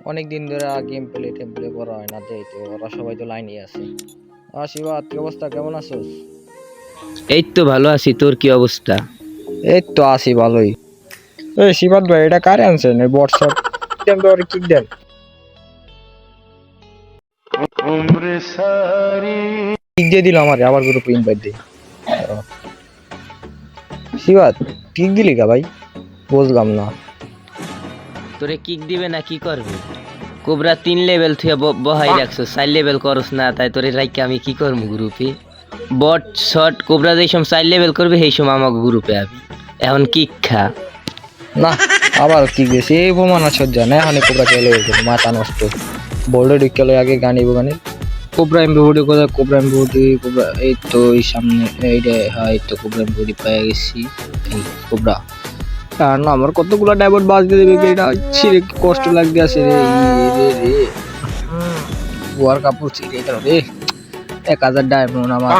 অনেক দিন ধরে গেম প্লে টেম প্লে করা হয় না দেই তো ওরা সবাই তো লাইনই আছে। আশীর্বাদ কি অবস্থা? কেমন আছোস? এই তো ভালো আছি তোর কি অবস্থা? এই তো আছি ভালোই। এই শিবাত ভাই এটা কারে আনছেন? এই হোয়াটসঅ্যাপ দেন তো আর কিক দেন। কিক দিয়ে দিল আমার আবার গ্রুপে ইনভাইট দিই শিবাত কিক দিলি কা ভাই? বুঝলাম না। তোরে কিক দিবে না কি করবে? কোবরা তিন লেভেল থুয়ে বহাই রাখছো, চার লেভেল করস না, তাই তোরে রাইকে আমি কি করব গ্রুপে বট শট কোবরা যেই সময় চার লেভেল করবে, সেই সময় আমাকে গ্রুপে আবি। এখন কিক খা। না, আবার কি গেছে এই প্রমাণ সজ্জা না এখন কোবরা চলে গেছে, মাথা নষ্ট। বোল্ডে ঢুকে আগে গান ইবো গানে কোবরা এমবিউডি কোথায়? কোবরা এমবিউডি কোবরা, এই তো এই সামনে এইটা হ্যাঁ এই তো কোবরা এমবিউডি পেয়ে গেছি। এই কোবরা। না? আমার কতগুলো ডাইভার্ট বাস দিয়ে দেবে এটা ছিঁড়ে কষ্ট লাগতে আছে রে রে বুয়ার কাপড় ছিঁড়ে গেল রে। এক হাজার ডায়মন্ড আমার।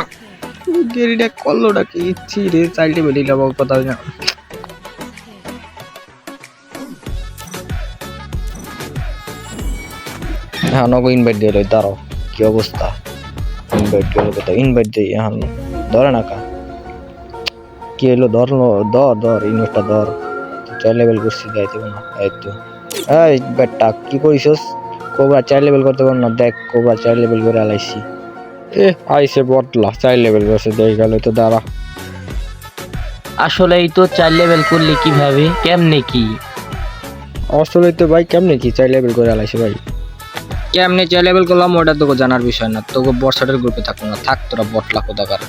গেরিটা করলোটা কি? ছিঁড়ে চাইল্ডে বেরিয়ে যাব কথা না। হ্যাঁ ইনভাইট দিয়ে রই কি অবস্থা? ইনভাইট গেল কোথাও ইনভাইট এখন ধরে না কা। কি এলো ধরলো, ধর ধর ইনভাইটটা ধর। চার লেভেল করছি যাইতে না এই তো। এই বেটা কি কোবরা চার লেভেল করতে পার না দেখ কোবরা চার লেভেল করে আলাইছি। এ আইসে বটলা চার লেভেল করছে দেখ গেল তো দাঁড়া। আসলে এই তো চার লেভেল করলে কীভাবে কেমনে কি? আসলে তো ভাই কেমনে কি চার লেভেল করে আলাইছে ভাই? কেমনে চার লেভেল করলাম ওটা তোকে জানার বিষয় না তোকে বর্ষাটার গ্রুপে থাকব না থাক তোরা বটলা কোথাকার।